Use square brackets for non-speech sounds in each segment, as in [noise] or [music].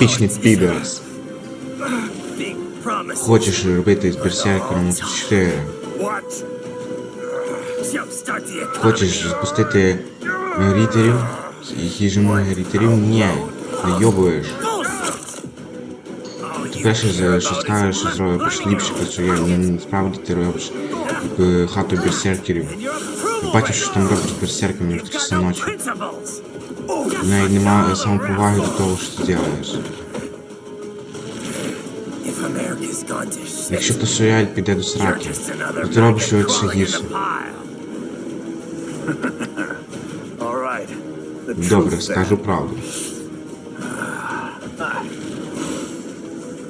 типічний підерс. Big promises. Хочеш робити з берсеркером 4. What? Jumpstart the economy. Хочеш запустити рітерів і хіжимо рітерів? Ні, не йобуєш. Ти перше, за- що скажеш, що зробиш ліпше, що я не насправді ти робиш е, хату берсеркерів. Your Бачиш, що там робиш з берсерками в got такі no ночі. Навіть немає самоповаги до того, що ти робиш. If America's gone to shit, Якщо піде до сраки, то ти робиш його ще гірше. Добре, скажу правду.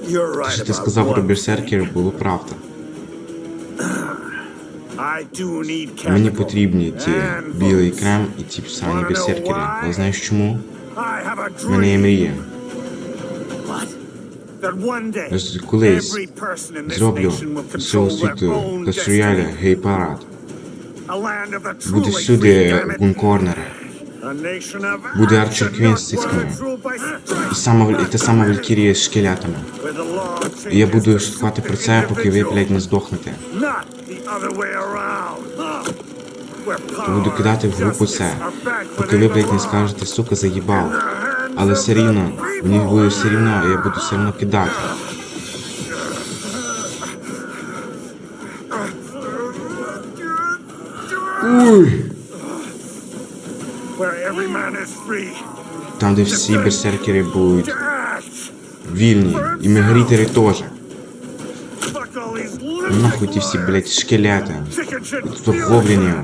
right Що ти сказав про берсеркерів, було правда. Мені потрібні ті білий крем і ті писані берсеркери. Але знаєш чому? В мене є мрія. Колись зроблю з цього світу destiny. гей-парад. Буде всюди гункорнери. Буде Арчер з цицьками. І сама і та сама Валькірія з І я буду шукати про це, поки ви, блядь, не здохнете. Буду кидати в групу це, поки ви, блядь, не скажете, сука, заїбав. Але все рівно, мені буде все рівно, я буду все одно кидати. Уй! Там, де всі берсеркери будуть вільні, і мегрітери теж. Нахуй ті всі, блядь. Chicken shit Тут гоблінів.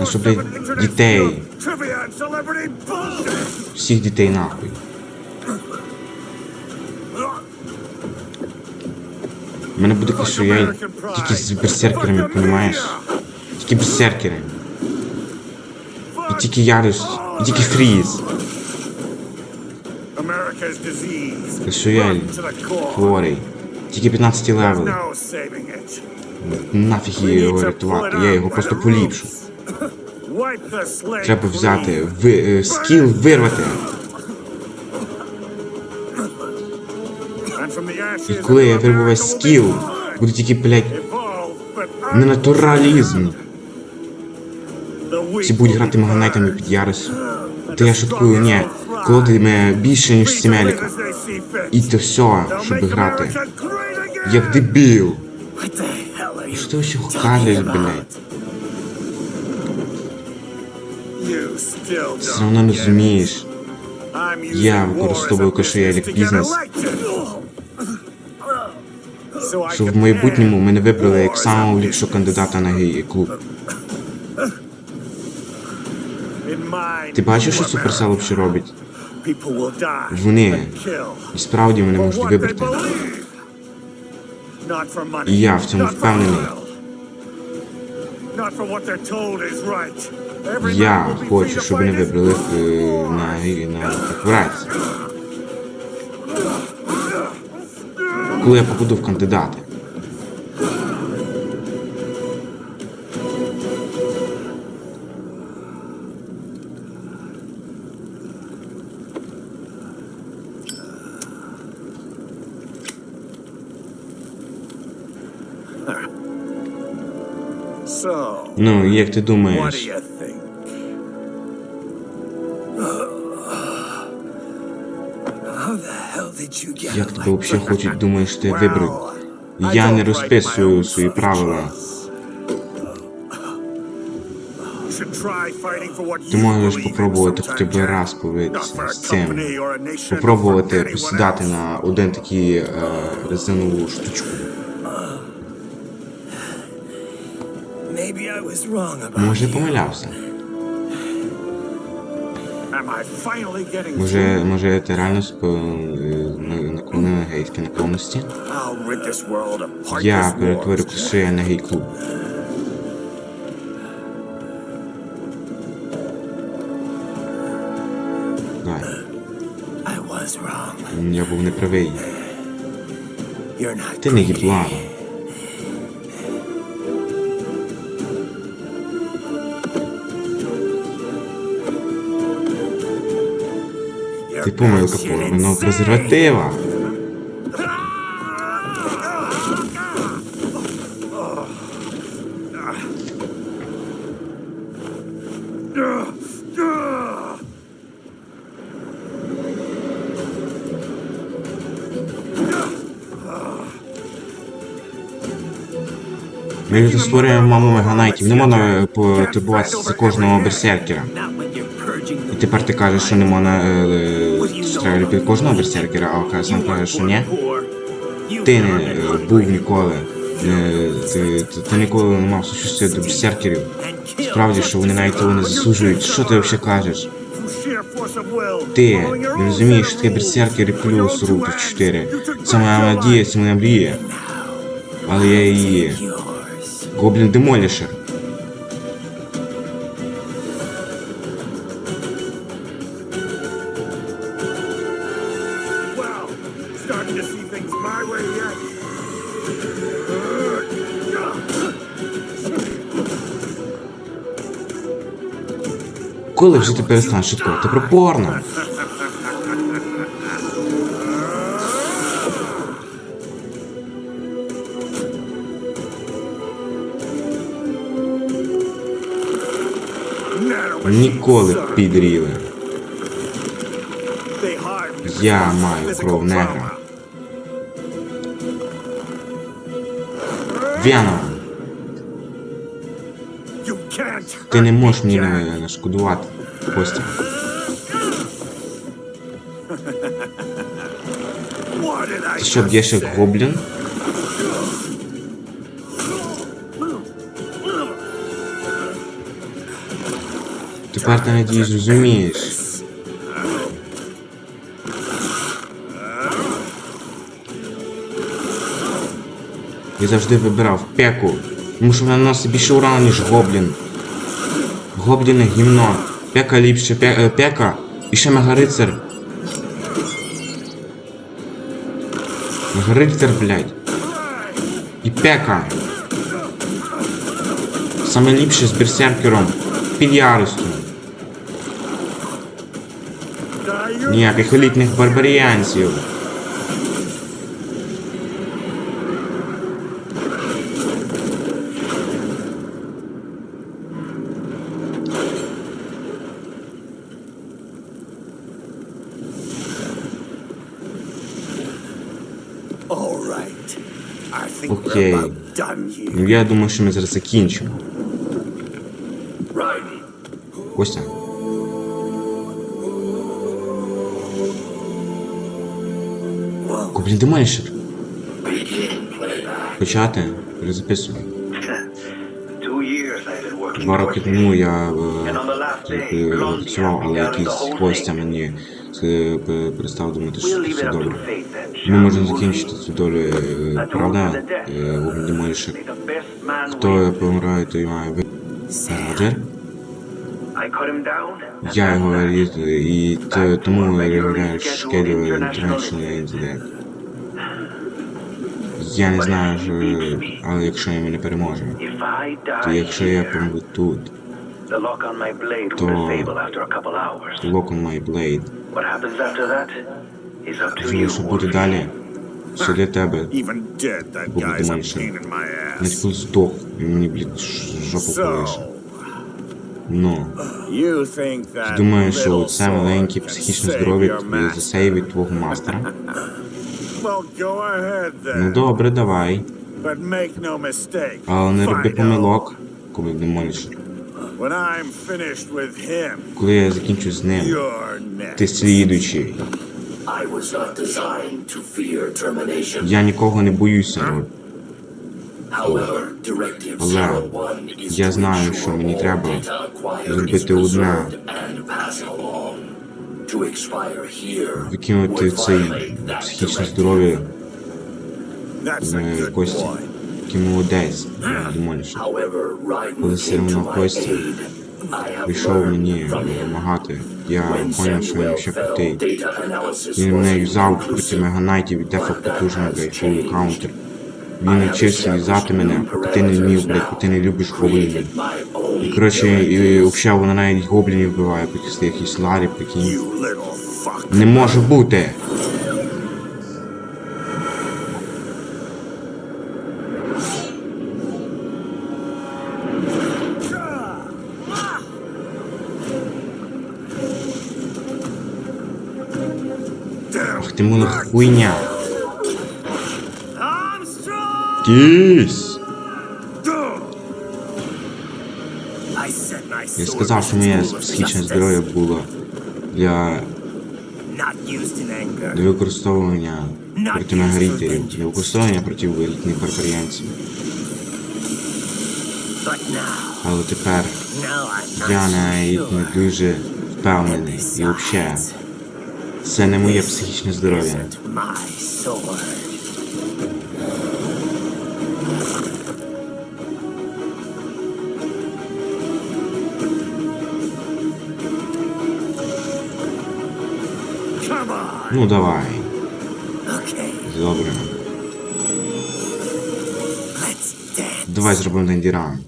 Ну, що, 24/7 блядь, дітей. Всіх дітей нахуй. У мене буде я тільки з берсеркерами, понімаєш? Тільки берсеркери. Тільки Ярус, і тільки Фріз. Що я хворий. Тільки 15 левел. Нафіг її його рятувати, я його просто поліпшу. Треба взяти ви, е, скіл вирвати. І коли я вирву весь скіл, буде тільки, блядь, ненатуралізм. Weak будуть грати магнайтами під Ярусом. То я шуткую, ні. Колотиме більше, ніж Сімеліка. І то все, щоб грати. Як дебіл. Що ти ще кажеш, блядь? Все одно не розумієш. Я використовую business як бізнес. elected. So I Що в майбутньому мене вибрали як самого ліпшого кандидата на гей-клуб. In my Ти бачиш, що new Суперсел America, робить? Вони і справді мене можуть вибрати. І я в цьому впевнений. Я хочу, щоб his вибрали е, на, на. Коли я попаду в кандидати. Ну, як ти думаєш? Як тебе взагалі хочуть, думаєш, ти вибрав? Я не розписую свої правила. Ти можеш попробувати хоча б раз повитися з цим. Попробувати посідати на один такий е, резинову штучку. Може, я помилявся. Може, може, ти реально ско- е, на- гейські наклонності? Я перетворю wars. На гей-клуб. Я був неправий. Ти не greedy. Ти помилка порваного презерватива. Ми вже створюємо маму меганайтів. Не можна е, за кожного берсеркера. І тепер ти кажеш, що не можна е, стріляти під кожного берсеркера, а Ока сам каже, що ні. Ти не е, був ніколи. е, ти, ти, ти ніколи не мав сущності до берсеркерів. Справді, що вони навіть того не заслужують. Що ти взагалі кажеш? Ти не розумієш, що таке берсеркер і плюс руки 4. Це моя надія, це моя мрія. Але я її. Гоблін Демолішер. Коли вже ти перестанеш шуткувати про порно? Ніколи підріли. Я маю кров негра. Веном, ти не можеш мені не- нашкодувати, Костя. Ти що, б'єш як гоблін? Тепер ти надіюсь зрозумієш. Я завжди вибирав пеку, тому що вона наносить більше урану, ніж гоблін. Гобліни гімно. Пека ліпше, пе, е, пека. І ще мегарицар. Мегарицар, блядь. І пека. Саме ліпше з берсеркером. Під яростю. Ніяких елітних барбаріанців. Окей. Ну я думаю, що ми зараз закінчимо. Костя. Гоблін Демонішер. Почати? Перезаписую. Два роки тому я е, працював, але якийсь Костя мені перестав думати, що це все добре. Ми можемо закінчити цю долю, е, правда? Е, Гоблін Демонішер. Хто помирає, той має ви. Роджер? Я його різ, і тому я регуляю шкеду International Incident. Я не знаю, але якщо ми не переможемо, то якщо я помру тут, то Lock on my blade, Можливо, що буде далі, все для тебе. Even dead, that guy's a pain in my Навіть ass. коли здох, і мені, блядь, жопу колише. Ну, ти думаєш, що це маленьке психічне здоров'я тобі засейвить твого мастера? [laughs] Ну добре, давай. But make no mistake. Але не роби помилок, коли Демонішер. When I'm finished with him, Коли я закінчу з ним, you're ти next. слідуючий. I was not designed to fear termination. Я нікого не боюся. However, Directive Але 01 is я to знаю, що мені треба зробити одне. preserved and passed along. To expire here Викинути цей психічне здоров'я, е, Кості. Який молодець. However, Коли все одно Костя прийшов мені допомагати. Я поняв, що він ще крутий. Він мене юзав проти меганайтів і that потужно, блядь, фулі каунтер. Він навчився юзати мене, поки ти не вмів, блядь, поки ти не любиш гоблінів. І коротше, і взагалі вона навіть гоблінів вбиває, поки стоїть якийсь ларі, прикинь. Не може бути. Ах ти мила хуйня. My Я що a моє tool психічне здоров'я було для, для використовування проти мегарітерів, для використовування проти. But now, Але тепер я навіть не дуже впевнений. І взагалі, це не моє психічне здоров'я. Ну давай, добре. Давай зробимо дендіран.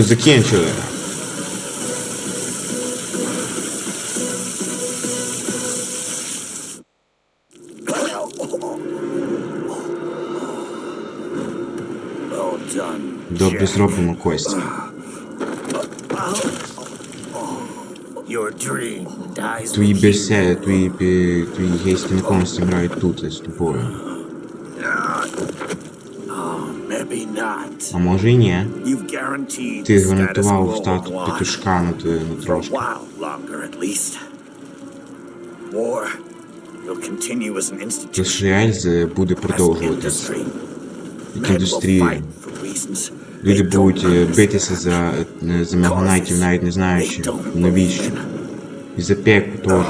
Ми тут закінчили. Well done. Добре зробимо Костя. Your dream dies Твої with you. берсе, твої, пі- твої гейсти не повністю грають тут з тобою. Maybe not. А може і ні. Ти гарантував статус петушка на, твою- на трошки. Ельзи буде as продовжуватись. Як індустрія. Люди будуть е, битися за, е, за меганайтів, навіть не знаючи навіщо. І за пеку теж.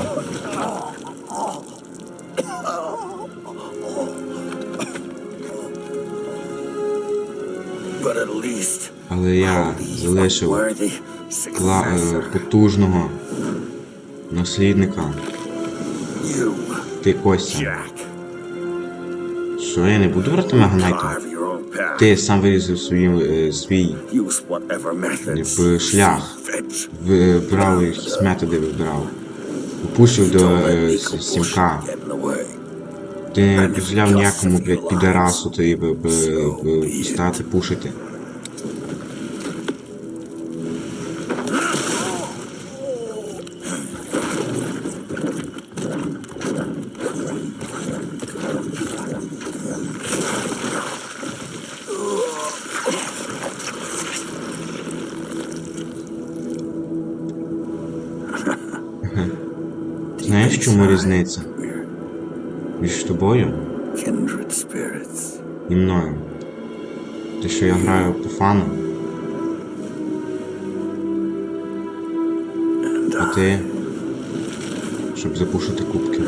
Але я залишив кла- е, потужного наслідника. Ти Костя. Що я не буду брати path. Ти сам вирізав свій, е, свій Ніби шлях. вибрав якісь методи вибрав. Пушив до е, сімка. Ти не дозволяв ніякому, блядь, підарасу тобі б- б- б- стати пушити. Знаєш, чому різниця між тобою і мною? Те, що я граю по фану, а ти, щоб запушити кубки.